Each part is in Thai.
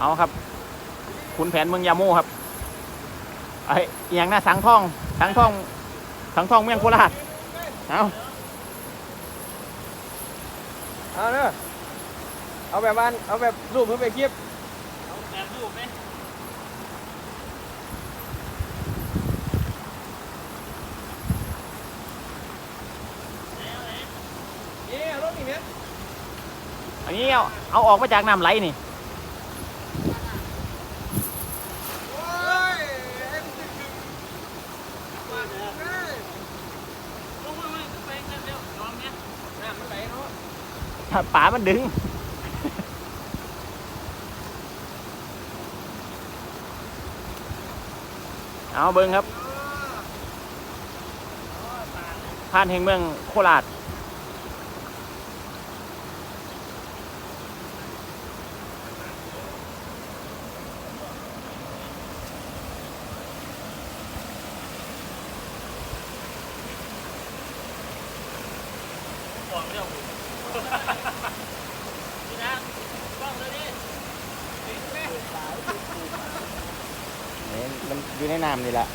เอาครับขุนแผนเมืองยาโมครับไอ้อหย่างหน้าสังทอง สังทอง สังทองเมืองโคราชเอาเอาเนอะเอาแบบบ้านเอาแบบรูปเพื่อไปคลิปแบบรูปไหมเย้รถนี่เนี่ยอันนี้เอาเอาออกมาจากน้ำไหลนี่ โอ้ยไอ้มึงจะถึงมาเด้อ ลงมาไปเร็วๆยอมเนี่ย น้ำมันไหลเนาะ ป๋ามันดึง เอาเบิ้งครับ ผ่านแห่งเมืองโคราช นี่มัน อยู่ในน้ำนี่แหละ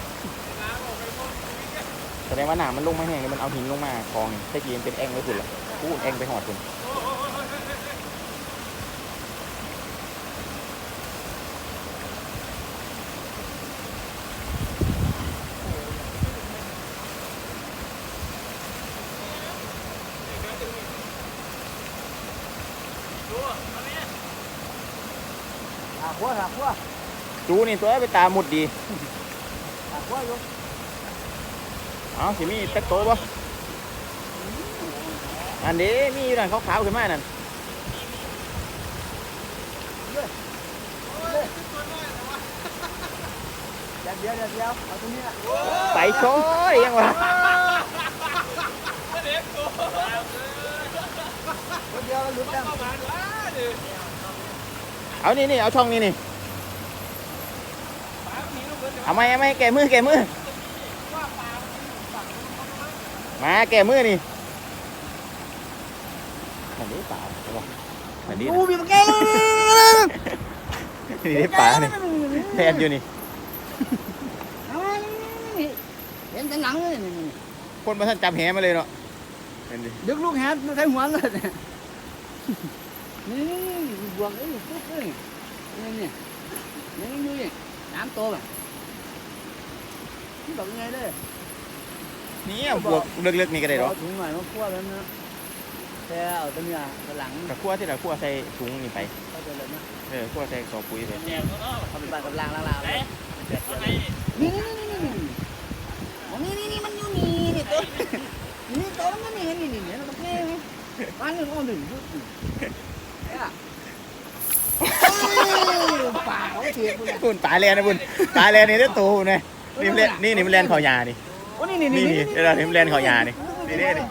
แสดงว่าน้ำมันลงมาแห้งเลยมันเอาหินลงมาคลองนี่ถ้ากีนเป็นแอ่งไว้สุดละพูดแอ่งไปหอดคุณดูหักหัวหักหัว จูนี่ตัวไปตามุดดีอยู่เอาสิมีตักโตปะอันนี้มีอยู่นั่นขาวๆขึ้นมานั่นเดี๋ยวเดี๋ยวเดี๋ยวเอาตรงนี้นะไปโชยยังวะเดี๋ยวเราหลุดแล้วเอานี่นี่เอาช่องนี้นี่ เอาไหมเอาไหมแกมือแกมือ มาแกมือนี่อันนี้เปล่าใช่ปะอันนี้กูนะมีมาแก้นี่ได้ปลานี่แทนอยู่นี่เห็นแต่หนังเลยคนมาท่านจับแหมาเลยเนาะเห็นดิดึกลูกแฮทใช้หัวเลยนี่บวกนี่ปุ๊บเลยนี่นี่นี่นี่นี่น้ำโตแบบ นี่บอกยังไงเลยนี่บวกเลือกๆนี่ก็ได้หรอถุงหน่อยมาคั่วแล้วนะแค่เอาตัวเนี้ยกระหลังกับขั้วที่เราขั้วใส่ถุงนี่ไปเข้าไปเลยนะเออขั้วใส่กรอบปุ๋ยไปเอาไปบ้านกับล้างล้างล้างนี่นี่นี่นี่นี่อ๋อนี่นี่นี่มันอยู่นี่นี่ตัวนี่ตัวมันนี่นี่นี่นี่มันแค่ไหมบ้านนึงอ้อมหนึ่งยุดเนี่ยป่าเขาเทียบกูเนี่ยบุญปลาแลนนะบุญปลาแลนนี่ได้ตัวนะนี่ มันแลนนี่นี่มันแลนเขายานี่โอ้นี่นี่นี่นี่นี่เวลาที่มันแลนเขายานี่นี่นี่นี่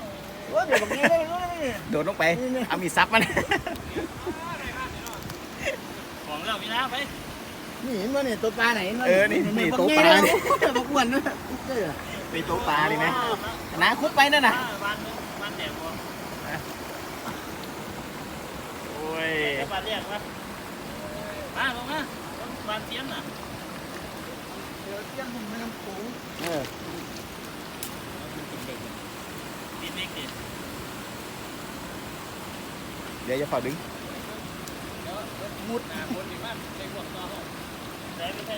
โอ้เดี๋ยวแบบนี้ได้รู้นี่โดดลงไปเอามีดซับมันของเรามีน้ำไหมนี่เห็นว่านี่ตัวปลาไหนเออนี่นี่ตัวปลานี่บอกอ้วนนะนี่ตัวปลานี่ไหมนะคุดไปนั่นน่ะบ้านบ้านแดงบ่โอ้ยจะบ้านแดงวะมาลงมาบ้านเทียนน่ะ เดี๋ยวเที่ยงผมไม่ทำปูเออดินเล็กดิเดี๋ยวจะขอดึงมุดหนาคนดีมากในพวต่อแต่ไม่ใช่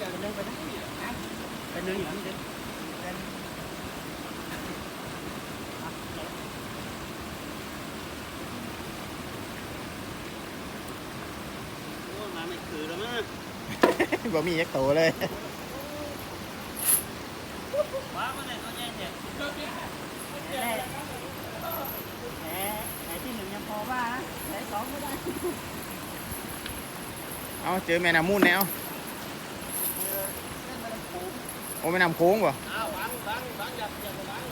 อยากจะเดินไปทั้งที่ไปเดินอย่างนี้เดินมาไม่คือแล้วมั้ง บ่มียักษ์โตเลยว้ามันเลยเขาแย่งเจ็บไหนที่หนึ่งยังพอว่านะไหนสองก็ได้เอาเจอแม่น้ำมูลแล้วโอ้แม่น้ำโค้งป่ะอ้าวบังบังบังอย่าอย่าบัง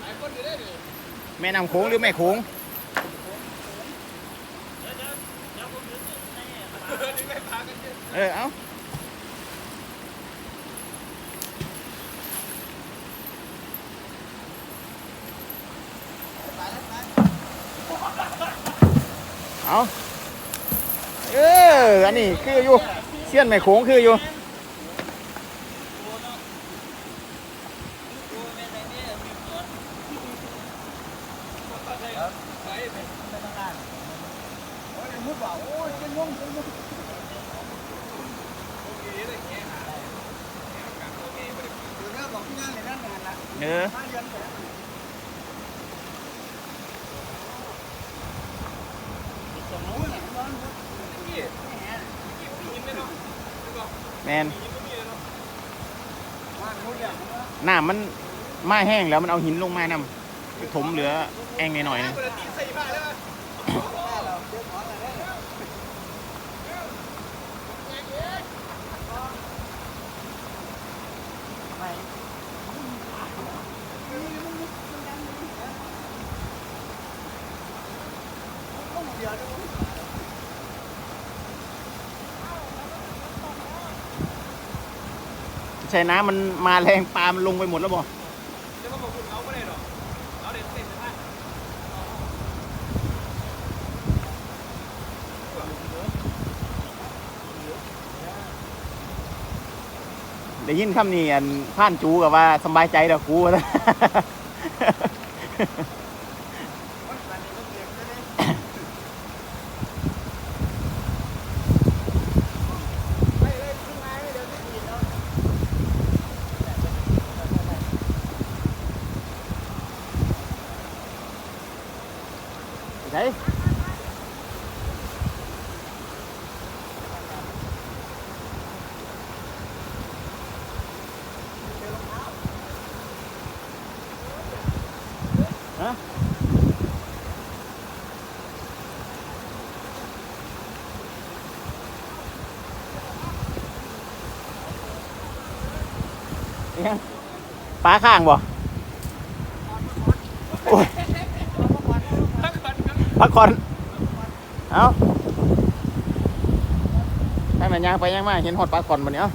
หลายคนอยู่ได้ดิแม่น้ำโค้งหรือแม่โค้ง เดี๋ยวเดี๋ยวเดี๋ยวผมดึงในดึงในปากกัน เออ เอาเอาเออ อันนี้คืออยู่เสี้ยนไม่โค้งคืออยู่ บ่าโอ้ยเป็นงงเป็นงงคือเรื่องของที่นั่นเลยนั่นงานละเออห้าเดือนแล้วสมมติเนี่ยมันแมนว่ามุดเนี่ยน้ำมันมาแห้งแล้วมันเอาหินลงมานำไปถมเหลือแองหน่อยๆนึง เราเจอขออะไรได้เนี่ย ใช่น้ำมันมาแรงปลามันลงไปหมดแล้วบ่จะมาบอกได้ยินคำนี้อันผ่านจูกับว่าสบายใจเด้อกูนะ ใช่ฮะอิหยังปลาข้างบ่โอ้ย พักผ่อนเอาให้มันย่างไปย่างมาเห็นหอดปลาก่อนบันนี้เอ้า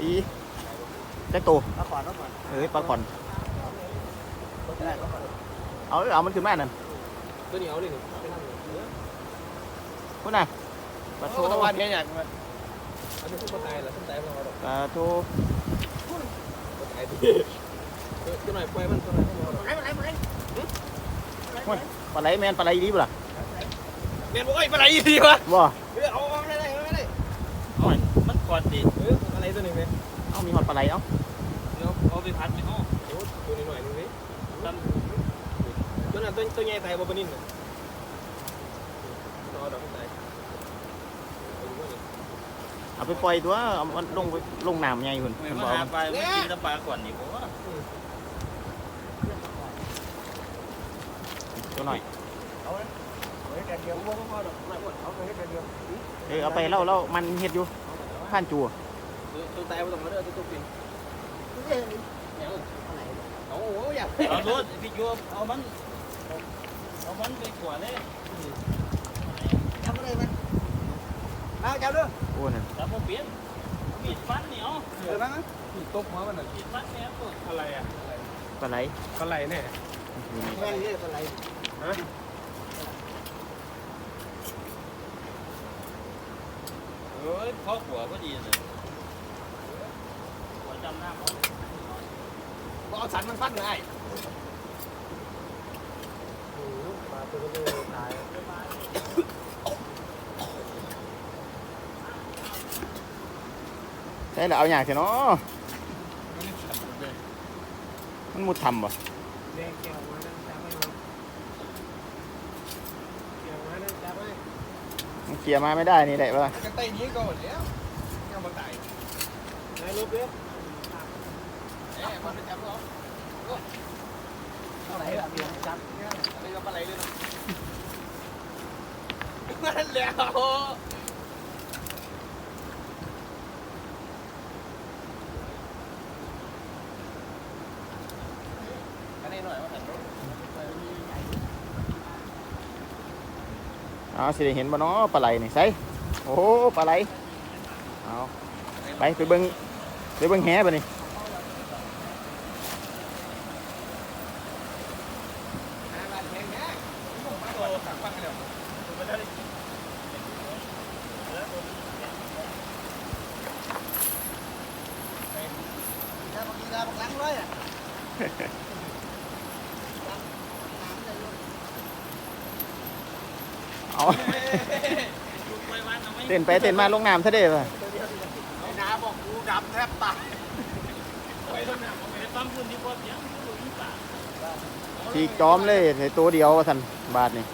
อีได้ตัวมาก่อนมาก่อนเอ้ยปลาก่อนไม่ได้ก็ก่อนเอาเอามันขึ้นแม่นั่นตัวเหนียวดิพุ่นน่ะปลาโทตะวันเนี่ยอยากมาอันนี้พูดตายเหรอต้นตายมาหรอกปลาโท ตัวหนปล่อยมันตัวหนก็มาหรอกไปไปไปปลาไหลแมนปลาไหลดีบ่ล่ะเมียนบอกเอ้ยอะไรดีวะบ่เออเอาไม่ได้ไม่ได้มันก่อนดิเอออะไรตัวหนึ่งเนี่ยเอามีหอดปลาไหลเอ้าเดี๋ยวเอาไปพัดไปห้องโอ้ตัวนี้หน่อยนึงดิตั้มตัวนั้นตัวตัวใหญ่ตายบ่ปนินเลยรอดอกตายเอาไปปล่อยตัวเอามันลงไปลงน้ำใหญ่หุ่นไม่มาบ่หาปลาไม่กินแต่ปลาก่อนนี่ผมว่า ตัวหน่อย เออเอาไปเล่าเล่ามันเฮ็ดอยู่ผ่านจูอะตัวตายบ่ต้องมาเด้อตัวปินเอ้ยโอ้โหอยากเอารถพี่โยมเอามันเอามันไปขวดเลยทำอะไรมันเอาจับด้วยโอ้นั่นแล้วผมเปลี่ยนมีดฟันเหนียวเดี๋ยวนะตกหัวมันน่ะมีดฟันเนี่ยตัวอะไรอะปลาไหลอะไรเนี่ยแม่นี่เป็นไร เอ้ยพ่อขวก็ดีเลยขวจำหน้าเขาเอาสันมันฟันได้มาตัวนี้ตายใช่แล้วเอาอย่างเถอะเนาะมันมุดทำบ่แดงเกี่ยวมานั่นจับไม่ลงเกี่ยวมานั่นจับไม่ มัน เคลียร์มาไม่ได้นี่แหละว่าจะไต่นี้ก่อนแล้วเอามาไตายนายลบเด้อเอ๊ะมันจับเหรอเท่าไหร่ล่ะเดี๋ยวจับอะไรก็อะไรเลยนะนั่นแล้ว อันนี้หน่อยว่าไหน เอาสิได้เห็นบ่เนาะปลาไหลนี่ใส่โอ้ปลาไหลเอาไปไปเบิ้งไปเบิ้งแหบ่นี่ ห้าบาทแพงนะ ร้อยอะ เอาดูไปวันเอาไหมเต้นไปเต้นมาลงน้ำซะเด้อว่ะไอ้น้าบอกกูดำแทบตายไปต้นน้ำเอาไปปั๊มคุณที่พอเสียงดูนี่ป่าทีกจอมเลยใส่ตัวเดียวว่าสันบาทนี่